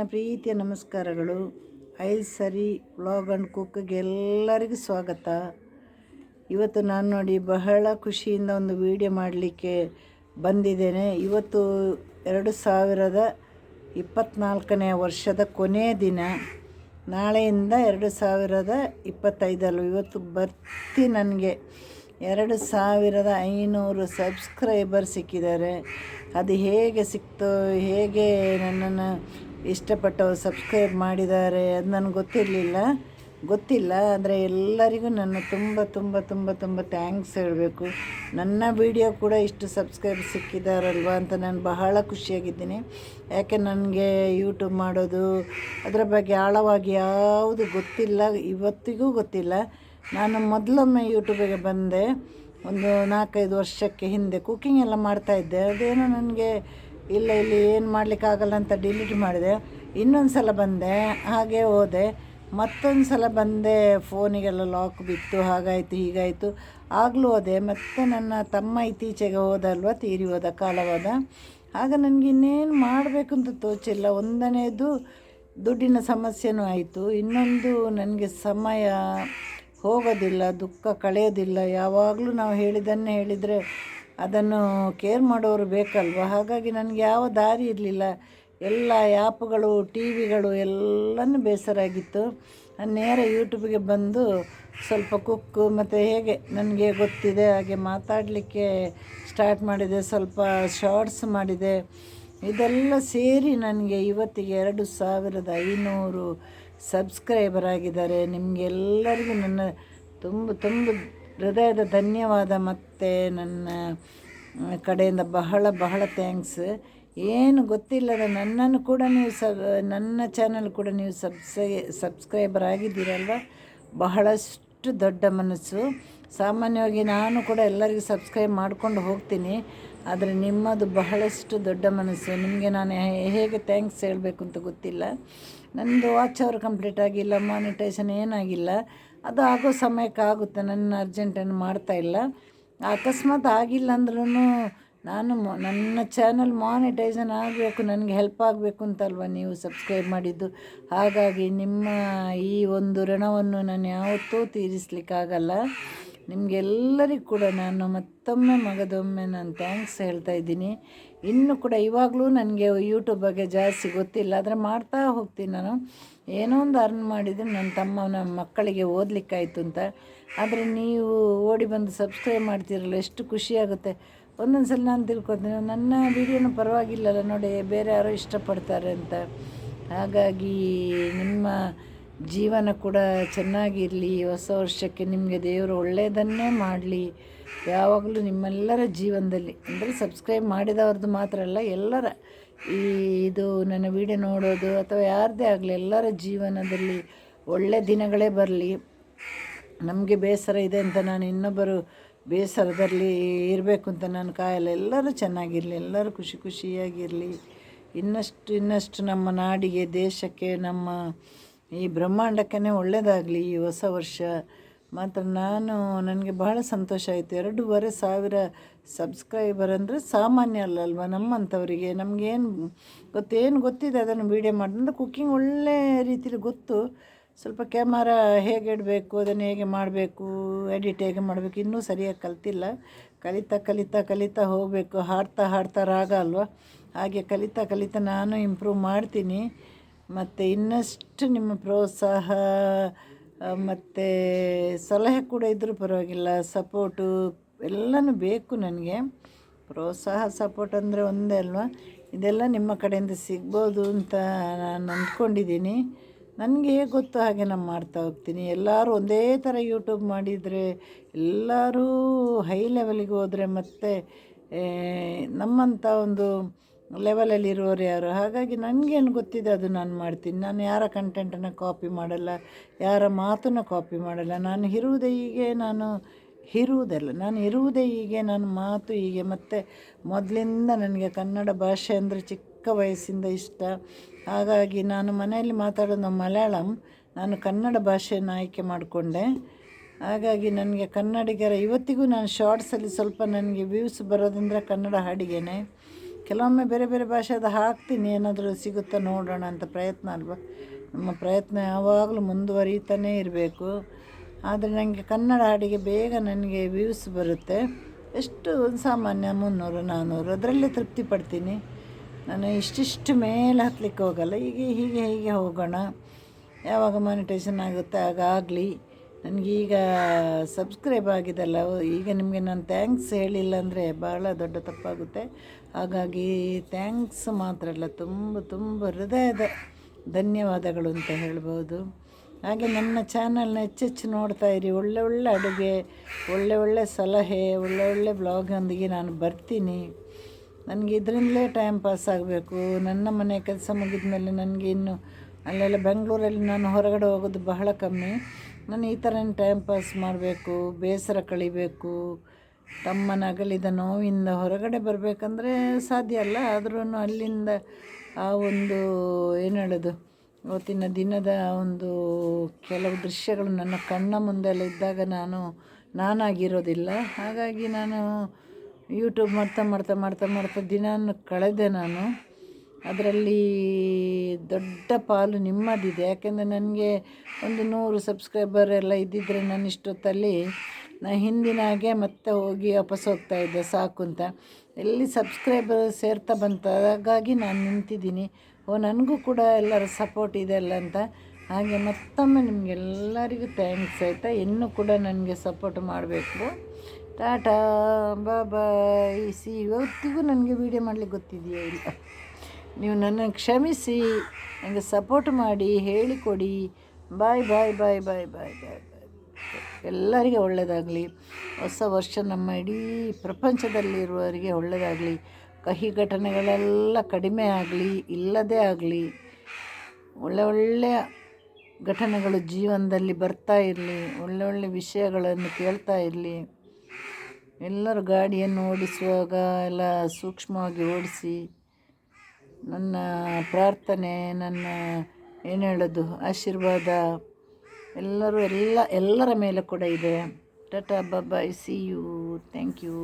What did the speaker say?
ನನ್ನ ಪ್ರೀತಿಯ ನಮಸ್ಕಾರಗಳು. ಐ ಸರಿ ವ್ಲಾಗ್ ಅಂಡ್ ಕುಕ್ಗೆ ಎಲ್ಲರಿಗೂ ಸ್ವಾಗತ. ಇವತ್ತು ನಾನು ನೋಡಿ ಬಹಳ ಖುಷಿಯಿಂದ ಒಂದು ವಿಡಿಯೋ ಮಾಡಲಿಕ್ಕೆ ಬಂದಿದ್ದೇನೆ. ಇವತ್ತು ಎರಡು ಸಾವಿರದ ಇಪ್ಪತ್ತ್ನಾಲ್ಕನೇ ವರ್ಷದ ಕೊನೆಯ ದಿನ. ನಾಳೆಯಿಂದ ಎರಡು ಸಾವಿರದ ಇಪ್ಪತ್ತೈದಲ್ಲೂ ಇವತ್ತು ಬರ್ತಿ ನನಗೆ ಎರಡು ಸಾವಿರದ ಐನೂರು ಸಬ್ಸ್ಕ್ರೈಬರ್ ಸಿಕ್ಕಿದ್ದಾರೆ. ಅದು ಹೇಗೆ ಸಿಕ್ತು, ಹೇಗೆ ನನ್ನನ್ನು ಇಷ್ಟಪಟ್ಟವರು ಸಬ್ಸ್ಕ್ರೈಬ್ ಮಾಡಿದ್ದಾರೆ ಅದು ನನಗೆ ಗೊತ್ತಿರಲಿಲ್ಲ. ಗೊತ್ತಿಲ್ಲ ಆದರೆ ಎಲ್ಲರಿಗೂ ನನ್ನ ತುಂಬ ತುಂಬ ತುಂಬ ತುಂಬ ಥ್ಯಾಂಕ್ಸ್ ಹೇಳಬೇಕು. ನನ್ನ ವಿಡಿಯೋ ಕೂಡ ಇಷ್ಟು ಸಬ್ಸ್ಕ್ರೈಬ್ ಸಿಕ್ಕಿದಾರಲ್ವ ಅಂತ ನಾನು ಬಹಳ ಖುಷಿಯಾಗಿದ್ದೀನಿ. ಯಾಕೆ ನನಗೆ ಯೂಟ್ಯೂಬ್ ಮಾಡೋದು, ಅದರ ಬಗ್ಗೆ ಆಳವಾಗಿ ಯಾವುದು ಗೊತ್ತಿಲ್ಲ, ಇವತ್ತಿಗೂ ಗೊತ್ತಿಲ್ಲ. ನಾನು ಮೊದಲೊಮ್ಮೆ ಯೂಟ್ಯೂಬಿಗೆ ಬಂದೆ, ಒಂದು ನಾಲ್ಕೈದು ವರ್ಷಕ್ಕೆ ಹಿಂದೆ ಕುಕ್ಕಿಂಗ್ ಎಲ್ಲ ಮಾಡ್ತಾಯಿದ್ದೆ ಅದೇನೋ ನನಗೆ ಇಲ್ಲ, ಇಲ್ಲಿ ಏನು ಮಾಡಲಿಕ್ಕಾಗಲ್ಲ ಅಂತ ಡಿಲೀಟ್ ಮಾಡಿದೆ. ಇನ್ನೊಂದು ಸಲ ಬಂದೆ, ಹಾಗೆ ಹೋದೆ. ಮತ್ತೊಂದು ಸಲ ಬಂದೆ ಫೋನಿಗೆಲ್ಲ ಲಾಕ್ ಬಿತ್ತು, ಹಾಗಾಯಿತು, ಹೀಗಾಯಿತು. ಆಗಲೂ ಹೋದೆ. ಮತ್ತು ನನ್ನ ತಮ್ಮ ಇತ್ತೀಚೆಗೆ ಹೋದಲ್ವ, ತೀರಿ ಹೋದ ಕಾಲವಾದ. ಆಗ ನನಗೆ ಇನ್ನೇನು ಮಾಡಬೇಕು ಅಂತ ತೋಚಿಲ್ಲ. ಒಂದನೇದು ದುಡ್ಡಿನ ಸಮಸ್ಯೆನೂ ಆಯಿತು. ಇನ್ನೊಂದು ನನಗೆ ಸಮಯ ಹೋಗೋದಿಲ್ಲ, ದುಃಖ ಕಳೆಯೋದಿಲ್ಲ. ಯಾವಾಗಲೂ ನಾವು ಹೇಳಿದ್ದನ್ನೇ ಹೇಳಿದರೆ ಅದನ್ನು ಕೇರ್ ಮಾಡೋರು ಬೇಕಲ್ವ? ಹಾಗಾಗಿ ನನಗೆ ಯಾವ ದಾರಿ ಇರಲಿಲ್ಲ. ಎಲ್ಲ ಆ್ಯಪ್ಗಳು ಟಿ ವಿಗಳು ಎಲ್ಲನೂ ಬೇಸರ ಆಗಿತ್ತು. ನೇರ ಯೂಟ್ಯೂಬಿಗೆ ಬಂದು ಸ್ವಲ್ಪ ಕುಕ್ಕು ಮತ್ತು ಹೇಗೆ ನನಗೆ ಗೊತ್ತಿದೆ, ಹಾಗೆ ಮಾತಾಡಲಿಕ್ಕೆ ಸ್ಟಾರ್ಟ್ ಮಾಡಿದೆ, ಸ್ವಲ್ಪ ಶಾರ್ಟ್ಸ್ ಮಾಡಿದೆ. ಇದೆಲ್ಲ ಸೇರಿ ನನಗೆ ಇವತ್ತಿಗೆ ಎರಡು ಸಾವಿರದ ಐನೂರು ಸಬ್ಸ್ಕ್ರೈಬರ್ ಆಗಿದ್ದಾರೆ. ನಿಮಗೆಲ್ಲರಿಗೂ ನನ್ನ ತುಂಬ ತುಂಬ ಹೃದಯದ ಧನ್ಯವಾದ ಮತ್ತು ನನ್ನ ಕಡೆಯಿಂದ ಬಹಳ ಬಹಳ ಥ್ಯಾಂಕ್ಸ್ ಏನು ಗೊತ್ತಿಲ್ಲದ ನನ್ನನ್ನು ಕೂಡ ನೀವು ಸಬ್, ನನ್ನ ಚಾನಲ್ ಕೂಡ ನೀವು ಸಬ್ಸ್ಕ್ರೈ ಸಬ್ಸ್ಕ್ರೈಬರ್ ಆಗಿದ್ದೀರಲ್ವ? ಬಹಳಷ್ಟು ದೊಡ್ಡ ಮನಸ್ಸು. ಸಾಮಾನ್ಯವಾಗಿ ನಾನು ಕೂಡ ಎಲ್ಲರಿಗೂ ಸಬ್ಸ್ಕ್ರೈಬ್ ಮಾಡ್ಕೊಂಡು ಹೋಗ್ತೀನಿ. ಆದರೆ ನಿಮ್ಮದು ಬಹಳಷ್ಟು ದೊಡ್ಡ ಮನಸ್ಸು. ನಿಮಗೆ ನಾನು ಹೇಗೆ ಥ್ಯಾಂಕ್ಸ್ ಹೇಳಬೇಕು ಅಂತ ಗೊತ್ತಿಲ್ಲ. ನನ್ನದು ವಾಚ್ ಅವರ್ ಕಂಪ್ಲೀಟ್ ಆಗಿಲ್ಲ ಮಾನಿಟೈಸನ್ ಏನಾಗಿಲ್ಲ. ಅದು ಆಗೋ ಸಮಯಕ್ಕೆ ಆಗುತ್ತೆ ನನ್ನ ಅರ್ಜೆಂಟನ್ನು ಮಾಡ್ತಾಯಿಲ್ಲ ಅಕಸ್ಮಾತ್ ಆಗಿಲ್ಲ ಅಂದ್ರೂ ನಾನು ನನ್ನ ಚಾನಲ್ ಮಾನಿಟೈಸನ್ ಆಗಬೇಕು, ನನಗೆ ಹೆಲ್ಪ್ ಆಗಬೇಕು ಅಂತಲ್ವ ನೀವು ಸಬ್ಸ್ಕ್ರೈಬ್ ಮಾಡಿದ್ದು? ಹಾಗಾಗಿ ನಿಮ್ಮ ಈ ಒಂದು ಋಣವನ್ನು ನಾನು ಯಾವತ್ತೂ ತೀರಿಸಲಿಕ್ಕಾಗಲ್ಲ. ನಿಮಗೆಲ್ಲರಿಗೂ ಕೂಡ ನಾನು ಮತ್ತೊಮ್ಮೆ ಮಗದೊಮ್ಮೆ ನಾನು ಥ್ಯಾಂಕ್ಸ್ ಹೇಳ್ತಾ ಇದ್ದೀನಿ. ಇನ್ನೂ ಕೂಡ ಇವಾಗಲೂ ನನಗೆ ಯೂಟ್ಯೂಬ್ ಬಗ್ಗೆ ಜಾಸ್ತಿ ಗೊತ್ತಿಲ್ಲ. ಆದರೆ ಮಾಡ್ತಾ ಹೋಗ್ತೀನಿ ನಾನು. ಏನೋ ಒಂದು ಅರ್ನ್ ಮಾಡಿದರೆ ನನ್ನ ತಮ್ಮ ನಮ್ಮ ಮಕ್ಕಳಿಗೆ ಓದಲಿಕ್ಕಾಯ್ತು ಅಂತ. ಆದರೆ ನೀವು ಓಡಿ ಬಂದು ಸಬ್ಸ್ಕ್ರೈಬ್ ಮಾಡ್ತಿರಲ್ಲ, ಎಷ್ಟು ಖುಷಿಯಾಗುತ್ತೆ ಒಂದೊಂದು ಸಲ ನಾನು ತಿಳ್ಕೊತೀನಿ ನನ್ನ ವೀಡಿಯೋನು ಪರವಾಗಿಲ್ಲಲ್ಲ, ನೋಡಿ ಬೇರೆ ಯಾರೋ ಇಷ್ಟಪಡ್ತಾರೆ ಅಂತ. ಹಾಗಾಗಿ ನಿಮ್ಮ ಜೀವನ ಕೂಡ ಚೆನ್ನಾಗಿರಲಿ, ಹೊಸ ವರ್ಷಕ್ಕೆ ನಿಮಗೆ ದೇವರು ಒಳ್ಳೆಯದನ್ನೇ ಮಾಡಲಿ. ಯಾವಾಗಲೂ ನಿಮ್ಮೆಲ್ಲರ ಜೀವನದಲ್ಲಿ, ಅಂದರೆ ಸಬ್ಸ್ಕ್ರೈಬ್ ಮಾಡಿದವ್ರದ್ದು ಮಾತ್ರ ಅಲ್ಲ, ಎಲ್ಲರ ಈ ಇದು ನನ್ನ ವಿಡಿಯೋ ನೋಡೋದು ಅಥವಾ ಯಾರದೇ ಆಗಲಿ ಎಲ್ಲರ ಜೀವನದಲ್ಲಿ ಒಳ್ಳೆ ದಿನಗಳೇ ಬರಲಿ. ನಮಗೆ ಬೇಸರ ಇದೆ ಅಂತ ನಾನು ಇನ್ನೊಬ್ಬರು ಬೇಸರದಲ್ಲಿ ಇರಬೇಕು ಅಂತ ನಾನು ಕಾಯಲ್ಲ. ಎಲ್ಲರೂ ಚೆನ್ನಾಗಿರಲಿ, ಎಲ್ಲರೂ ಖುಷಿ ಖುಷಿಯಾಗಿರಲಿ. ಇನ್ನಷ್ಟು ಇನ್ನಷ್ಟು ನಮ್ಮ ನಾಡಿಗೆ, ದೇಶಕ್ಕೆ, ನಮ್ಮ ಈ ಬ್ರಹ್ಮಾಂಡಕ್ಕೇ ಒಳ್ಳೆಯದಾಗಲಿ ಈ ಹೊಸ ವರ್ಷ. ಮಾತ್ರ ನಾನು, ನನಗೆ ಬಹಳ ಸಂತೋಷ ಆಯಿತು. ಎರಡೂವರೆ ಸಾವಿರ ಸಬ್ಸ್ಕ್ರೈಬರ್ ಅಂದರೆ ಸಾಮಾನ್ಯ ಅಲ್ಲಲ್ವ ನಮ್ಮಂಥವರಿಗೆ? ನಮಗೇನು ಗೊತ್ತೇನು ಗೊತ್ತಿದೆ ಅದನ್ನು ವೀಡಿಯೋ ಮಾಡಿ ಕುಕ್ಕಿಂಗ್ ಒಳ್ಳೆ ರೀತಿಲಿ ಗೊತ್ತು. ಸ್ವಲ್ಪ ಕ್ಯಾಮರಾ ಹೇಗೆ ಇಡಬೇಕು, ಅದನ್ನು ಹೇಗೆ ಮಾಡಬೇಕು ಎಡಿಟ್ ಹೇಗೆ ಮಾಡಬೇಕು, ಇನ್ನೂ ಸರಿಯಾಗಿ ಕಲ್ತಿಲ್ಲ. ಕಲಿತಾ ಕಲಿತಾ ಕಲಿತಾ ಹೋಗಬೇಕು. ಹಾಡ್ತಾ ಹಾಡ್ತಾ ರಾಗ ಅಲ್ವಾ? ಹಾಗೆ ಕಲಿತಾ ಕಲಿತಾ ನಾನು ಇಂಪ್ರೂವ್ ಮಾಡ್ತೀನಿ. ಮತ್ತು ಇನ್ನಷ್ಟು ನಿಮ್ಮ ಪ್ರೋತ್ಸಾಹ ಮತ್ತು ಸಲಹೆ ಕೂಡ ಇದ್ದರೂ ಪರವಾಗಿಲ್ಲ, ಸಪೋರ್ಟು ಎಲ್ಲನೂ ಬೇಕು ನನಗೆ. ಪ್ರೋತ್ಸಾಹ, ಸಪೋರ್ಟ್ ಅಂದರೆ ಒಂದೇ ಅಲ್ವಾ? ಇದೆಲ್ಲ ನಿಮ್ಮ ಕಡೆಯಿಂದ ಸಿಗ್ಬೋದು ಅಂತ ನಾನು ಅಂದ್ಕೊಂಡಿದ್ದೀನಿ. ನನಗೆ ಹೇಗೆ ಗೊತ್ತು ಹಾಗೆ ನಾನು ಮಾಡ್ತಾ ಹೋಗ್ತೀನಿ. ಎಲ್ಲರೂ ಒಂದೇ ಥರ ಯೂಟ್ಯೂಬ್ ಮಾಡಿದರೆ, ಎಲ್ಲರೂ ಹೈ ಲೆವೆಲಿಗೆ ಹೋದರೆ ಮತ್ತು ನಮ್ಮಂಥ ಒಂದು ಲೆವೆಲಲ್ಲಿರುವವರು ಯಾರು? ಹಾಗಾಗಿ ನನಗೇನು ಗೊತ್ತಿದೆ ಅದು ನಾನು ಮಾಡ್ತೀನಿ. ನಾನು ಯಾರ ಕಂಟೆಂಟನ್ನು ಕಾಪಿ ಮಾಡಲ್ಲ, ಯಾರ ಮಾತನ್ನು ಕಾಪಿ ಮಾಡಲ್ಲ. ನಾನು ಇರುವುದೇ ಹೀಗೆ, ನಾನು ಇರುವುದಲ್ಲ. ನಾನು ಇರುವುದೇ ಹೀಗೆ ನನ್ನ ಮಾತು ಹೀಗೆ. ಮತ್ತು ಮೊದಲಿಂದ ನನಗೆ ಕನ್ನಡ ಭಾಷೆ ಅಂದರೆ ಚಿಕ್ಕ ವಯಸ್ಸಿಂದ ಇಷ್ಟ. ಹಾಗಾಗಿ ನಾನು ಮನೆಯಲ್ಲಿ ಮಾತಾಡೋದು ಮಲಯಾಳಂ. ನಾನು ಕನ್ನಡ ಭಾಷೆಯನ್ನು ಆಯ್ಕೆ ಮಾಡಿಕೊಂಡೆ. ಹಾಗಾಗಿ ನನಗೆ ಕನ್ನಡಿಗರ, ಇವತ್ತಿಗೂ ನಾನು ಶಾರ್ಟ್ಸಲ್ಲಿ ಸ್ವಲ್ಪ ನನಗೆ ವ್ಯೂಸ್ ಬರೋದಂದರೆ ಕನ್ನಡ ಹಾಡಿಗೆನೆ ಕೆಲವೊಮ್ಮೆ ಬೇರೆ ಬೇರೆ ಭಾಷೆದು ಹಾಕ್ತೀನಿ, ಏನಾದರೂ ಸಿಗುತ್ತಾ ನೋಡೋಣ ಅಂತ ಪ್ರಯತ್ನ ಅಲ್ವ? ನಮ್ಮ ಪ್ರಯತ್ನ ಯಾವಾಗಲೂ ಮುಂದುವರಿತಾನೇ ಇರಬೇಕು. ಆದರೆ ನನಗೆ ಕನ್ನಡ ಹಾಡಿಗೆ ಬೇಗ ನನಗೆ ವ್ಯೂಸ್ ಬರುತ್ತೆ. ಎಷ್ಟು ಸಾಮಾನ್ಯ, ಮುನ್ನೂರು ನಾನ್ನೂರು ಅದರಲ್ಲೇ ತೃಪ್ತಿ ಪಡ್ತೀನಿ. ನಾನು ಇಷ್ಟಿಷ್ಟು ಮೇಲೆ ಹತ್ತಲಿಕ್ಕೆ ಹೋಗಲ್ಲ. ಹೀಗೆ ಹೀಗೆ ಹೀಗೆ ಹೋಗೋಣ. ಯಾವಾಗ ಮಾನಿಟೇಷನ್ ಆಗುತ್ತೆ ಆಗ ಆಗಲಿ ನನಗೀಗ ಸಬ್ಸ್ಕ್ರೈಬ್ ಆಗಿದೆಲ್ಲ, ಈಗ ನಿಮಗೆ ನಾನು ಥ್ಯಾಂಕ್ಸ್ ಹೇಳಿಲ್ಲ ಅಂದರೆ ಭಾಳ ದೊಡ್ಡ ತಪ್ಪಾಗುತ್ತೆ. ಹಾಗಾಗಿ ಥ್ಯಾಂಕ್ಸ್ ಮಾತ್ರ ಅಲ್ಲ, ತುಂಬ ತುಂಬ ಹೃದಯದ ಧನ್ಯವಾದಗಳು ಅಂತ ಹೇಳ್ಬೋದು. ಹಾಗೆ ನನ್ನ ಚಾನಲ್ನ ಹೆಚ್ಚೆಚ್ಚು ನೋಡ್ತಾ ಇರಿ, ಒಳ್ಳೆ ಒಳ್ಳೆ ಅಡುಗೆ, ಒಳ್ಳೆ ಒಳ್ಳೆ ಸಲಹೆ, ಒಳ್ಳೆ ಒಳ್ಳೆ ಬ್ಲಾಗೊಂದಿಗೆ ನಾನು ಬರ್ತೀನಿ. ನನಗೆ ಇದರಿಂದಲೇ ಟೈಮ್ ಪಾಸ್ ಆಗಬೇಕು. ನನ್ನ ಮನೆ ಕೆಲಸ ಮುಗಿದ ಮೇಲೆ ನನಗೆ ಇನ್ನು ಅಲ್ಲೆಲ್ಲ ಬೆಂಗಳೂರಲ್ಲಿ ನಾನು ಹೊರಗಡೆ ಹೋಗೋದು ಬಹಳ ಕಮ್ಮಿ. ನಾನು ಈ ಥರ ಟೈಮ್ ಪಾಸ್ ಮಾಡಬೇಕು, ಬೇಸರ ಕಳಿಬೇಕು, ತಮ್ಮನ ಅಗಲಿದ ನೋವಿಂದ ಹೊರಗಡೆ ಬರಬೇಕಂದ್ರೆ ಸಾಧ್ಯ ಅಲ್ಲ. ಆದ್ರೂ ಅಲ್ಲಿಂದ ಆ ಒಂದು, ಏನು ಹೇಳೋದು, ಇವತ್ತಿನ ದಿನದ ಒಂದು ಕೆಲವು ದೃಶ್ಯಗಳು ನನ್ನ ಕಣ್ಣ ಮುಂದೆಲ್ಲ ಇದ್ದಾಗ ನಾನು, ನಾನಾಗಿರೋದಿಲ್ಲ. ಹಾಗಾಗಿ ನಾನು ಯೂಟ್ಯೂಬ್ ಮಾಡ್ತಾ ಮಾಡ್ತಾ ಮಾಡ್ತಾ ಮಾಡ್ತಾ ದಿನಾನು ಕಳೆದೆ ನಾನು. ಅದರಲ್ಲಿ ದೊಡ್ಡ ಪಾಲು ನಿಮ್ಮದಿದೆ. ಯಾಕೆಂದರೆ ನನಗೆ ಒಂದು ನೂರು ಸಬ್ಸ್ಕ್ರೈಬರ್ ಎಲ್ಲ ಇದ್ದಿದ್ದರೆ ನಾನು ಇಷ್ಟೊತ್ತಲ್ಲಿ ನಾ ಹಿಂದಿನ ಹಾಗೆ ಮತ್ತೆ ಹೋಗಿ ವಾಪಸ್ ಹೋಗ್ತಾ ಇದ್ದೆ. ಸಾಕು ಅಂತ. ಎಲ್ಲಿ ಸಬ್ಸ್ಕ್ರೈಬರ್ ಸೇರ್ತಾ ಬಂತ, ಹಾಗಾಗಿ ನಾನು ನಿಂತಿದ್ದೀನಿ. ಓ, ನನಗೂ ಕೂಡ ಎಲ್ಲರ ಸಪೋರ್ಟ್ ಇದೆ ಅಲ್ಲ ಅಂತ. ಹಾಗೆ ಮತ್ತೊಮ್ಮೆ ನಿಮಗೆಲ್ಲರಿಗೂ ಥ್ಯಾಂಕ್ಸ್ ಆಯಿತಾ? ಇನ್ನೂ ಕೂಡ ನನಗೆ ಸಪೋರ್ಟ್ ಮಾಡಬೇಕು. ಟಾಟಾ ಬಾಯ್ ಸಿ ಇವತ್ತಿಗೂ ನನಗೆ ವೀಡಿಯೋ ಮಾಡಲಿಕ್ಕೆ ಗೊತ್ತಿದೆಯಾ ಇಲ್ಲ? ನೀವು ನನ್ನನ್ನು ಕ್ಷಮಿಸಿ, ನನಗೆ ಸಪೋರ್ಟ್ ಮಾಡಿ, ಹೇಳಿಕೊಡಿ. ಬಾಯ್ ಬಾಯ್ ಬಾಯ್ ಬಾಯ್ ಬಾಯ್ ಬಾಯ್ ಬಾಯ್ ಎಲ್ಲರಿಗೆ ಒಳ್ಳೆಯದಾಗಲಿ ಹೊಸ ವರ್ಷ ನಮ್ಮ ಇಡೀ ಪ್ರಪಂಚದಲ್ಲಿರುವವರಿಗೆ ಒಳ್ಳೆಯದಾಗಲಿ ಕಹಿ ಘಟನೆಗಳೆಲ್ಲ ಕಡಿಮೆ ಆಗಲಿ, ಇಲ್ಲದೇ ಆಗಲಿ. ಒಳ್ಳೆ ಒಳ್ಳೆಯ ಘಟನೆಗಳು ಜೀವನದಲ್ಲಿ ಬರ್ತಾ ಇರಲಿ, ಒಳ್ಳೆ ಒಳ್ಳೆ ವಿಷಯಗಳನ್ನು ಕೇಳ್ತಾ ಇರಲಿ. ಎಲ್ಲರೂ ಗಾಡಿಯನ್ನು ಓಡಿಸುವಾಗ ಎಲ್ಲ ಸೂಕ್ಷ್ಮವಾಗಿ ಓಡಿಸಿ. ನನ್ನ ಪ್ರಾರ್ಥನೆ, ನನ್ನ ಏನು ಹೇಳೋದು, ಆಶೀರ್ವಾದ, ಎಲ್ಲರೂ ಎಲ್ಲ, ಎಲ್ಲರ ಮೇಲೆ ಕೂಡ ಇದೆ. Tata bye see you thank you